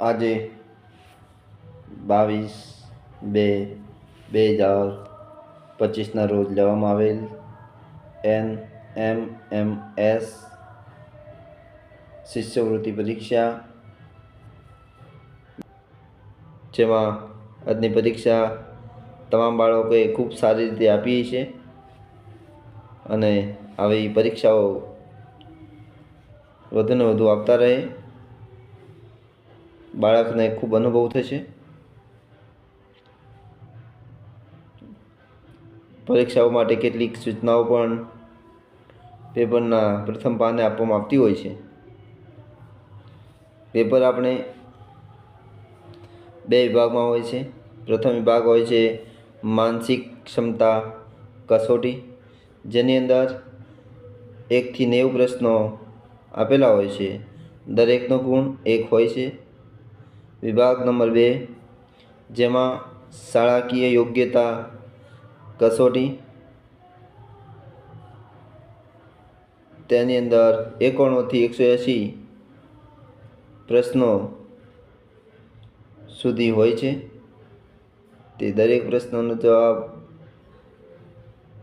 આજે બાવીસ બે બે હજાર પચીસના રોજ લેવામાં આવેલ એન એમ એમ એસ શિષ્યવૃત્તિ પરીક્ષા. જેમાં આજની પરીક્ષા તમામ બાળકોએ ખૂબ સારી રીતે આપી છે અને આવી પરીક્ષાઓ વધુને વધુ આપતા રહે. બાળકને ખૂબ અનુભવ થશે? પરીક્ષાઓ માટે કેટલીક સૂચનાઓ પણ પેપરના પ્રથમ પાને આપવામાં આવતી હોય છે. પેપર આપણે બે વિભાગમાં હોય છે. પ્રથમ વિભાગ હોય છે માનસિક ક્ષમતા કસોટી, જેની અંદર એકથી નેવું પ્રશ્નો આપેલા હોય છે. દરેકનો ગુણ એક હોય છે. વિભાગ નંબર બે, જેમાં શાળાકીય યોગ્યતા કસોટી, તેની અંદર એકોણોથી એકસો એંસી પ્રશ્નો સુધી હોય છે. તે દરેક પ્રશ્નોનો જવાબ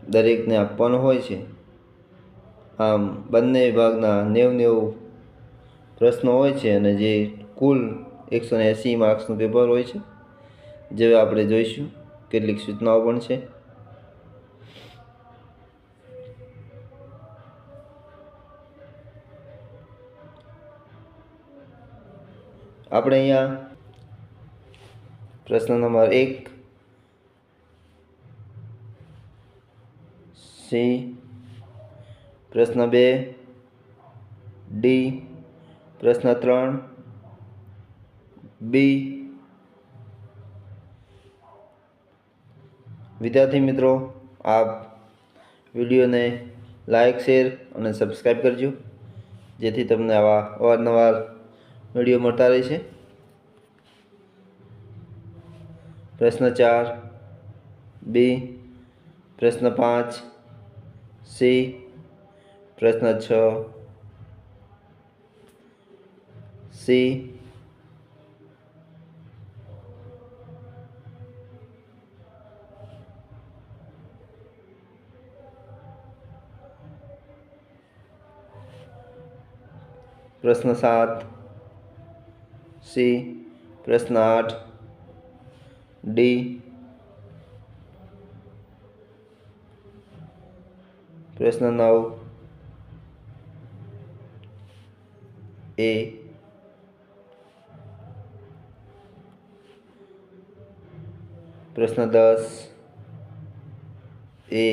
દરેકને આપવાનો હોય છે. આમ બંને વિભાગના નેવ નેવું પ્રશ્નો હોય છે અને જે કુલ એકસો ને એંસી માર્ક્સનું પેપર હોય છે. જે આપણે જોઈશું, કેટલીક સૂચનાઓ પણ છે. આપણે અહીંયા પ્રશ્ન નંબર એક, સી, પ્રશ્ન બે, ડી, પ્રશ્ન ત્રણ બી. વિદ્યાર્થી મિત્રો, આપ વિડીયોને લાઇક શેર અને સબસ્ક્રાઈબ કરજો, જેથી તમને આવા અવારનવાર વીડિયો મળતા રહેશે પ્રશ્ન ચાર, બી. પ્રશ્ન પાંચ, સી. પ્રશ્ન છ, સી. પ્રશ્ન સાત સી પ્રશ્ન આઠ ડી પ્રશ્ન નવ એ પ્રશ્ન દસ એ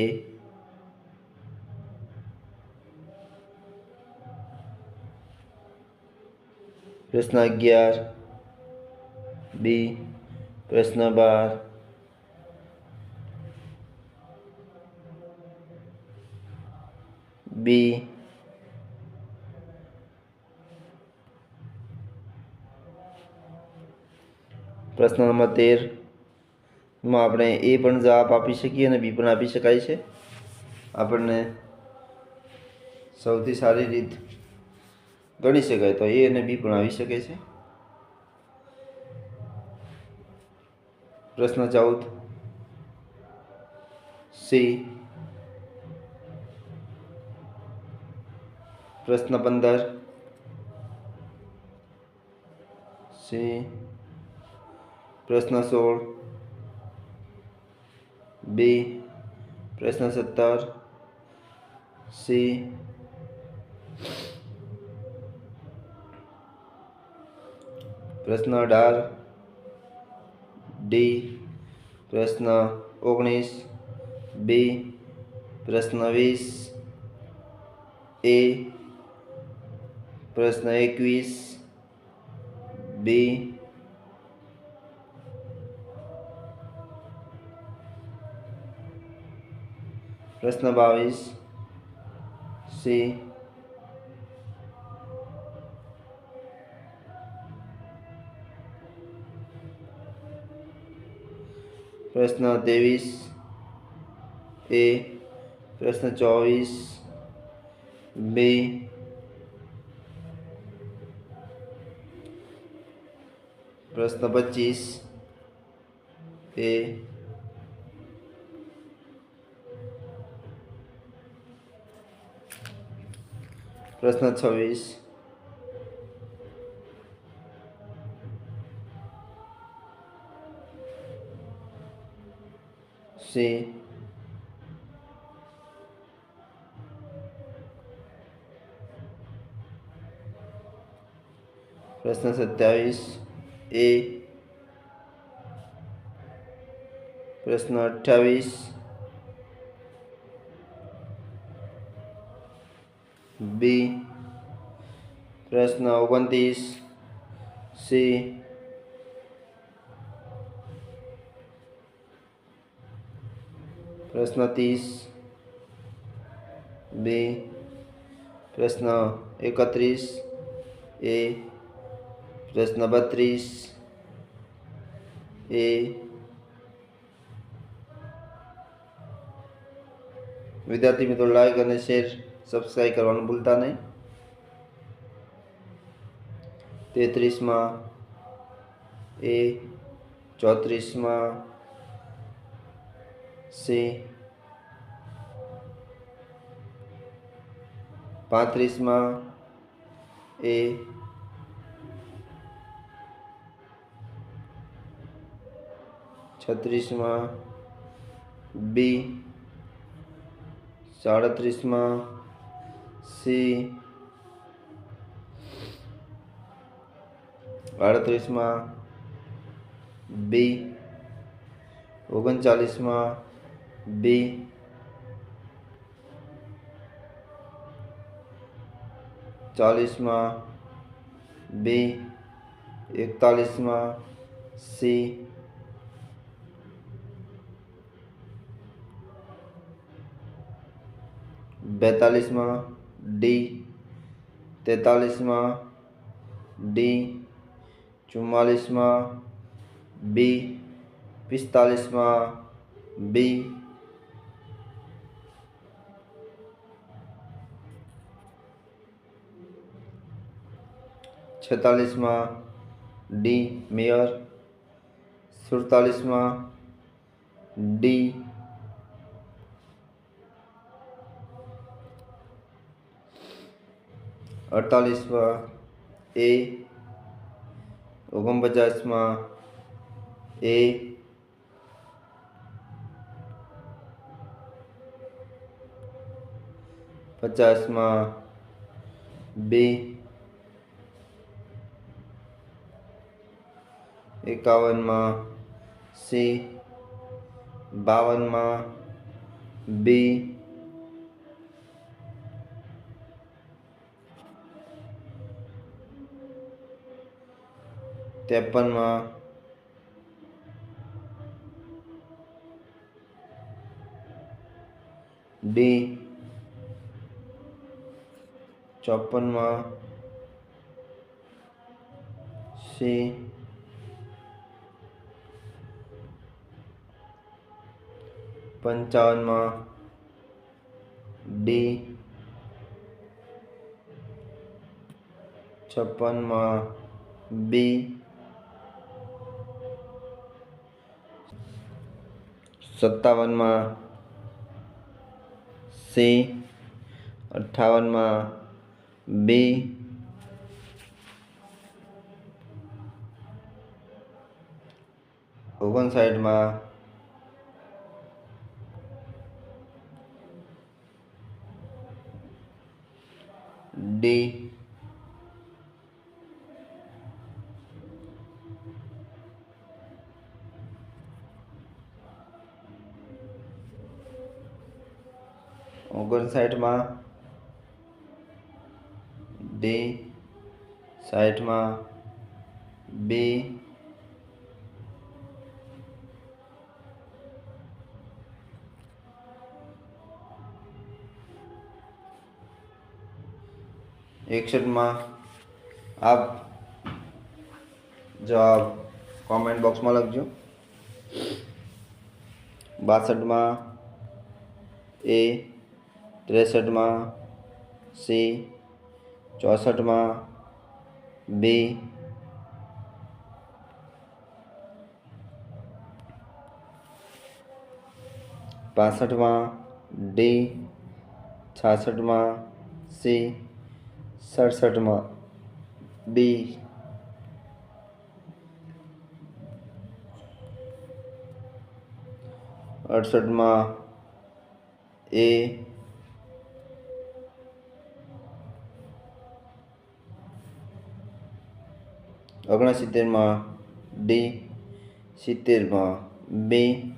પ્રશ્ન અગિયાર. બી, પ્રશ્ન બાર. બી, પ્રશ્ન નંબર તેર. માં આપણે એ પણ જવાબ આપી શકીએ અને બી પણ આપી શકાય છે. આપણને સૌથી સારી રીત ગણી શકાય તો એ અને બી પણ આવી શકે છે. પ્રશ્ન ચૌદ સી. પ્રશ્ન પંદર. સી. પ્રશ્ન સોળ. બી. પ્રશ્ન સત્તર. સી. પ્રશ્ન અઢાર. ડી. પ્રશ્ન ઓગણીસ. બી. પ્રશ્ન વીસ. એ. પ્રશ્ન એકવીસ. બી. પ્રશ્ન બાવીસ. સી. પ્રશ્ન ત્રેવીસ એ પ્રશ્ન ચોવીસ બી પ્રશ્ન પચીસ એ પ્રશ્ન છવ્વીસ સી પ્રશ્ન સત્યાવીસ એ. પ્રશ્ન અઠ્ઠાવીસ. બી. પ્રશ્ન ઓગણત્રીસ. સી. પ્રશ્ન ત્રીસ બી પ્રશ્ન એકત્રીસ એ પ્રશ્ન બત્રીસ એ વિદ્યાર્થી મિત્રો લાઈક અને શેર સબસ્ક્રાઈબ કરવાનું ભૂલતા નહીં તેત્રીસમાં એ ચોત્રીસમાં સી પાંત્રીસમાં એ છત્રીસમાં બી સાડત્રીસમાં સી અડત્રીસમાં બી ઓગણચાલીસમાં બી ચાલીસમાં બી એકતાલીસમાં સી બેતાલીસમાં ડી તેતાલીસમાં ડી ચુમ્માલીસમાં બી પિસ્તાલીસમાં બી છેતાલીસમાં ડી મેયર સુડતાલીસમાં ડી અડતાલીસમાં એ ઓગણપચાસમાં એ પચાસમાં બી એકાવનમાં સી બાવનમાં બી ત્રેપનમાં ડી ચોપનમાં સી પંચાવનમાં ડી. છપ્પનમાં બી. સત્તાવનમાં સી. અઠ્ઠાવનમાં બી. ઓગણસાઠમાં ડી ઓગણસાઠમાં ડી સાઠમાં બી एक सेकंड, में। आप जवाब कमेंट बॉक्स में लखजो बासठ, में। ए, तिरसठ, में। सी, चौसठ, में। बी। पांसठ में। डी छठ में। सी। સડસઠમાં. બી. અડસઠમાં એ. ઓગણસિત્તેરમાં ડી. સિત્તેરમાં બી.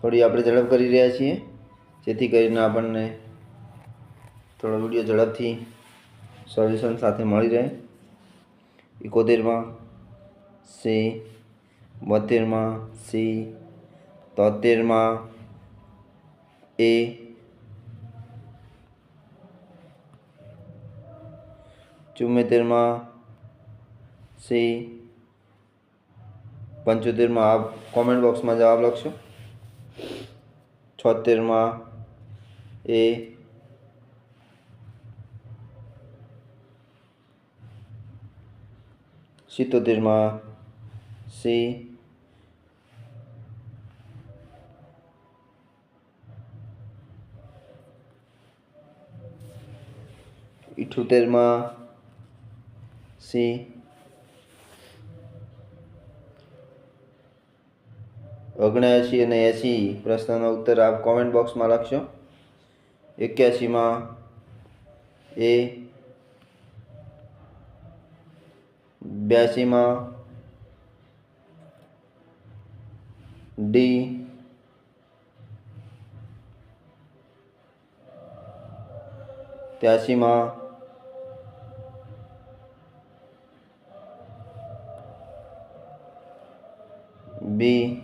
થોડી આપણે ઝડપ કરી રહ્યા છીએ. જેથી કરીને આપણને થોડો વીડિયો ઝડપથી સોલ્યુશન સાથે મળી રહે. એકોતેરમાં સી, બોતેરમાં સી, તોતેરમાં એ. ચુમ્મોતેરમાં સી. પંચોતેરમાં આપ કોમેન્ટ બોક્સમાં જવાબ લખશો. છોતેરમાં એ. સિત્તોતેરમાં સી. ઇઠોતેરમાં સી. ઓગણએંશી અને એંશી પ્રશ્નનો ઉત્તર આપ કોમેન્ટ બોક્સમાં લખશો. એક્યાસીમાં એ બ્યાસીમાં ડી ત્યાસીમાં બી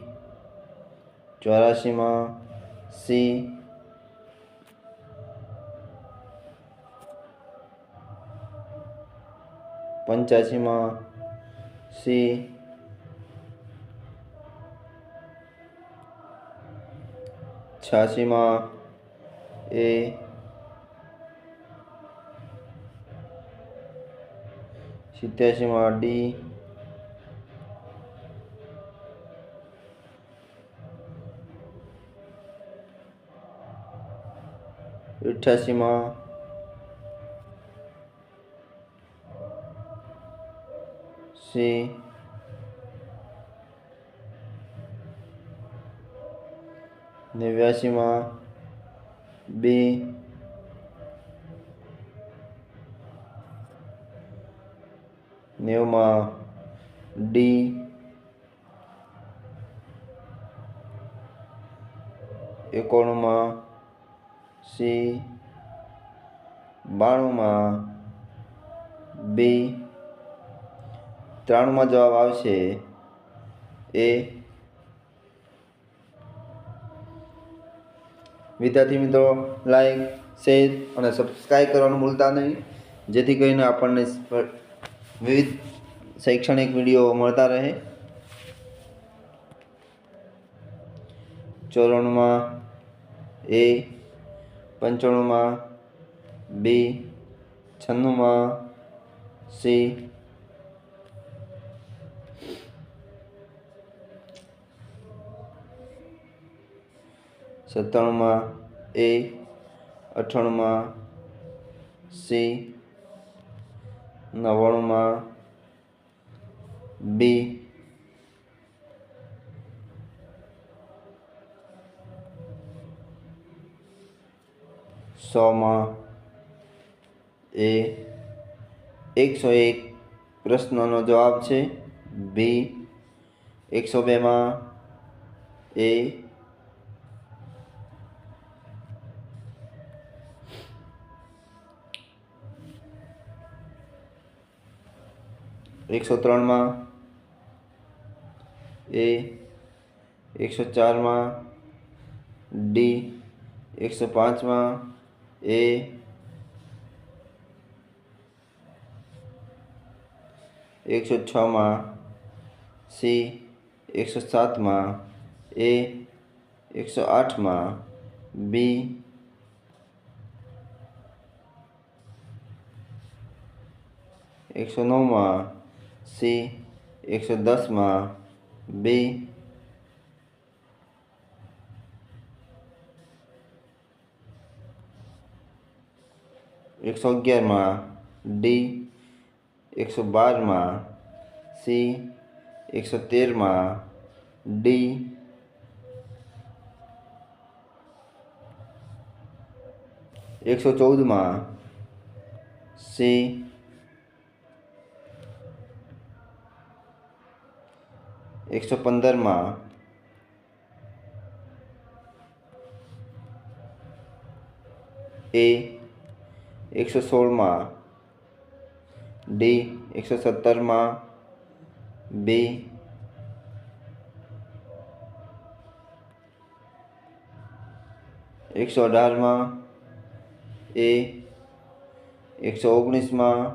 ચોરાશીમાં સી પંચ્યાસીમાં સી. છ્યાસીમાં એ. સિત્યાસીમાં ડી. અઠ્યાસીમાં સી નેવ્યાસીમાં બી નેવમાં ડી એકોણમાં સી બાણુંમાં બી ત્રાણુંમાં જવાબ આવશે એ વિદ્યાર્થી મિત્રો લાઈક શેર અને સબસ્ક્રાઈબ કરવાનું ભૂલતા નહીં. જેથી કરીને આપણને વિવિધ શૈક્ષણિક વીડિયો મળતા રહે. ચોરાણુંમાં એ, પંચાણુંમાં બી, છન્નુંમાં સી સત્તાણુંમાં એ અઠાણુંમાં સી, નવ્વાણુંમાં બી. સોમાં એ, એકસો એક પ્રશ્નનો જવાબ છે બી. એકસો બેમાં એ એકસો ત્રણમાં. એ એકસો ચારમાં. ડી એકસો પાંચમાં. એ એકસો છમાં. સી એકસો સાતમાં. એ એકસો આઠમાં. બી એકસો નવમાં. સી એકસો દસમાં બી એકસો અગિયારમાં ડી એકસો બારમાં સી એકસો તેરમાં ડી એકસો ચૌદમાં સી એકસો પંદરમાં એ એકસો સોળમાં, ડી એકસો સત્તરમાં, બી એકસો અઢારમાં, એ એકસો ઓગણીસમાં,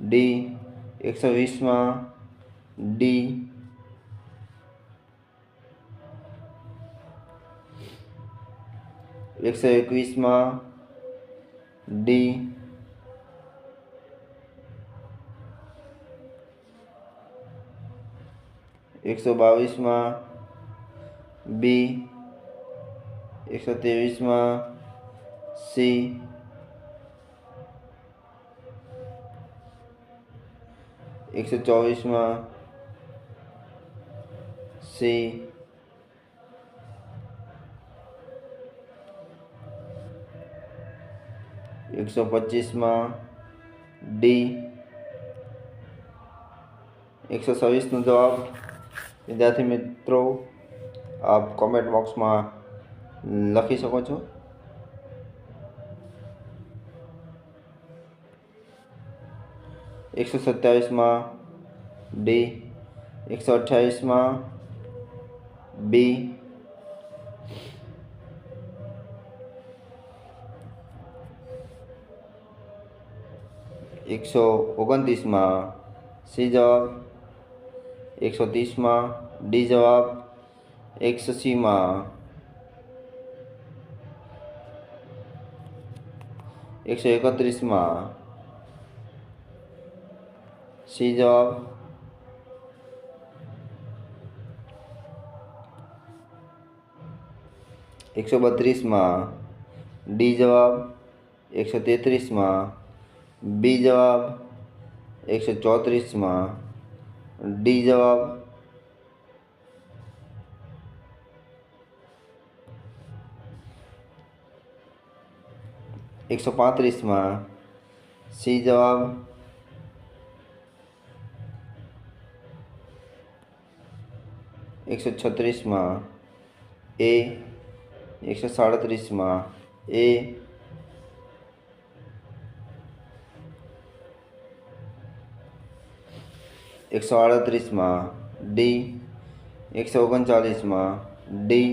ડી એકસો વીસમાં ડી એકસો એકવીસમાં ડી એકસો બાવીસમાં બી એકસો ત્રેવીસમાં સી એકસો ચોવીસમાં સી એકસો પચીસમાં ડી એકસો છવ્વીસનો જવાબ. વિદ્યાર્થી મિત્રો, આપ કોમેન્ટ બોક્સમાં લખી શકો છો. એકસો સત્યાવીસમાં ડી એકસો અઠ્યાવીસમાં બી એકસો ઓગણત્રીસમાં સી જવાબ. એકસો ત્રીસમાં ડી જવાબ. એકસો સીમાં એકસો એકત્રીસમાં સી જવાબ. એકસો બત્રીસમાં. ડી જવાબ એકસો તેત્રીસમાં. બી જવાબ એકસો ચોત્રીસમાં. ડી જવાબ એકસો પાંત્રીસમાં. સી જવાબ એકસો છત્રીસમાં. એ એકસો સાડત્રીસમાં એ એકસો આડત્રીસમાં ડી એકસો ઓગણચાલીસમાં ડી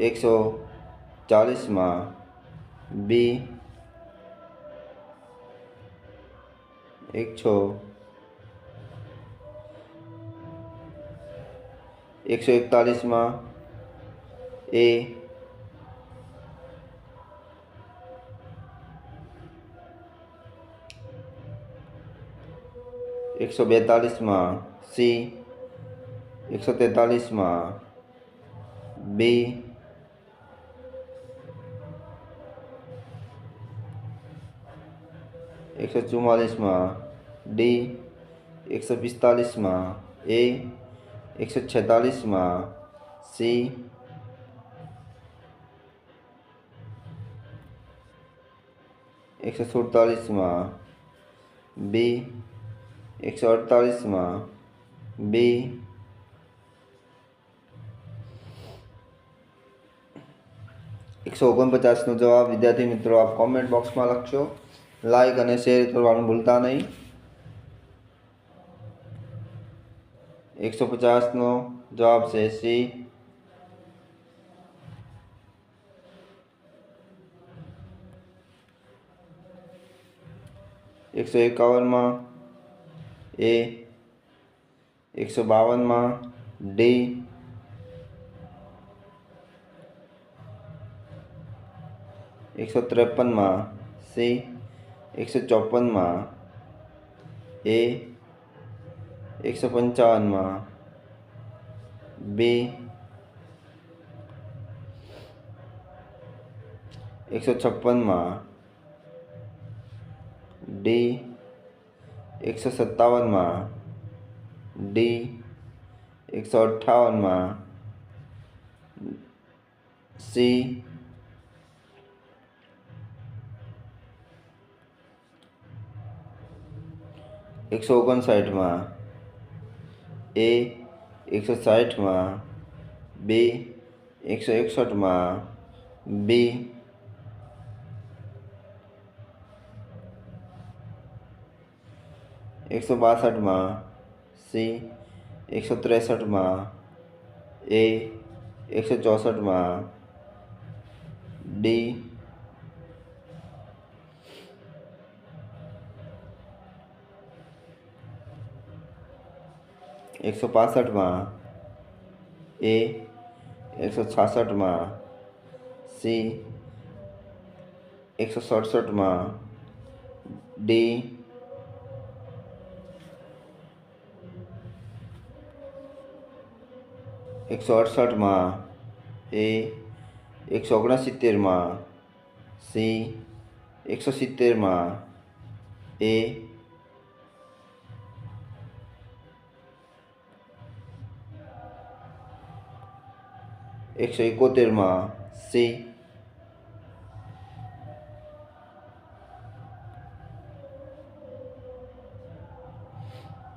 એકસો ચાલીસમાં બી એકસો એકસો એકતાલીસમાં એ એકસો બેતાલીસમાં સી, એકસો તેતાલીસમાં બી, એકસો ચુમ્માલીસમાં ડી, એકસો પિસ્તાલીસમાં એ એકસો છેતાલીસમાં સી. એકસો સુડતાલીસમાં બી. એકસો અડતાલીસમાં બી. એકસો ઓગણપચાસનો જવાબ. વિદ્યાર્થી મિત્રો, આપ કોમેન્ટ બોક્સમાં લખશો લાઈક અને શેર કરવાનું ભૂલતા નહીં. એકસો પચાસનો જવાબ છે સી એકસો એકાવનમાં એ એકસો બાવનમાં ડી એકસો ત્રેપનમાં સી એકસો ચોપનમાં એ એકસો પંચાવનમાં બે એકસો છપ્પનમાં ડી એકસો સત્તાવનમાં ડી એકસો અઠ્ઠાવનમાં સી એકસો ઓગણસાઠમાં એ એકસો સાઠમાં બી એકસો એકસઠમાં બી એકસો બાસઠમાં સી એકસો ત્રેસઠમાં એ એકસો ચોસઠમાં ડી એકસો પાસઠમાં, એ એકસો છાસઠમાં, સી એકસો સડસઠમાં, ડી એકસો અડસઠમાં, એ એકસો ઓગણસિત્તેરમાં, સી એકસો સિત્તેરમાં, એ એકસો એકોતેરમાં સી.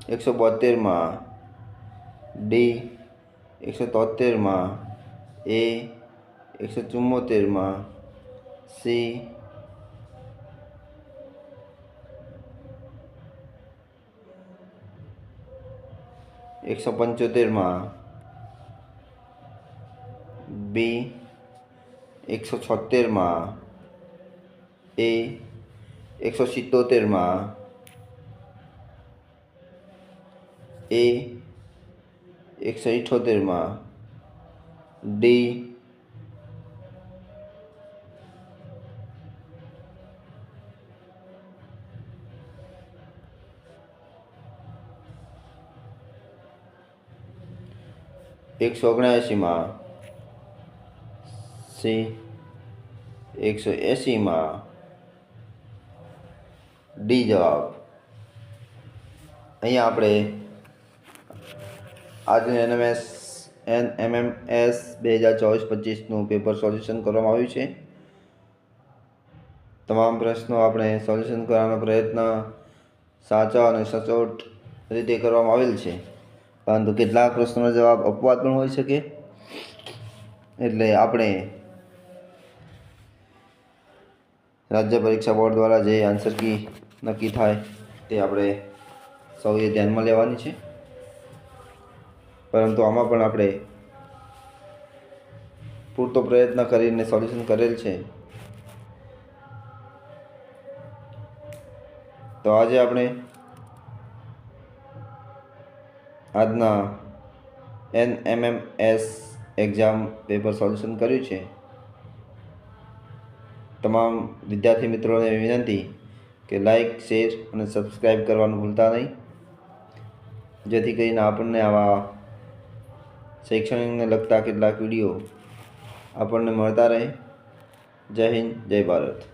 એકસો બોતેરમાં ડી. એકસો તોતેરમાં એ. એકસો ચુમ્મોતેરમાં સી. એકસો પંચોતેરમાં બી એકસો છોતેરમાં એ એકસો સિત્તોતેરમાં એ એકસો ઇઠોતેરમાં ડી એકસો ઓગણએંશીમાં સી એકસો એંશીમાં ડી જવાબ. અહીંયા આપણે આજનું એનએમએસ એન એમએમએસ બે હજાર ચોવીસ પચીસનું પેપર સોલ્યુશન કરવામાં આવ્યું છે. તમામ પ્રશ્નો આપણે સોલ્યુશન કરવાનો પ્રયત્ન સાચા અને સચોટ રીતે કરવામાં આવેલ છે. પરંતુ કેટલાક પ્રશ્નોનો જવાબ અપવાદ પણ હોઈ શકે. એટલે આપણે રાજ્ય પરીક્ષા બોર્ડ દ્વારા જે આન્સર કી નક્કી થાય તે આપણે સૌએ ધ્યાનમાં લેવાની છે. પરંતુ આમાં પણ આપણે પૂરતો પ્રયત્ન કરીને સોલ્યુશન કરેલ છે. તો આજે આપણે આજના N M M S exam paper solution કર્યું છે. તમામ વિદ્યાર્થી મિત્રોને વિનંતી કે લાઇક શેર અને સબસ્ક્રાઈબ કરવાનું ભૂલતા નહીં. જેથી કરીને આપણને આવા શૈક્ષણિકને લગતા કેટલાક વીડિયો આપણને મળતા રહે. જય હિન્દ, જય ભારત.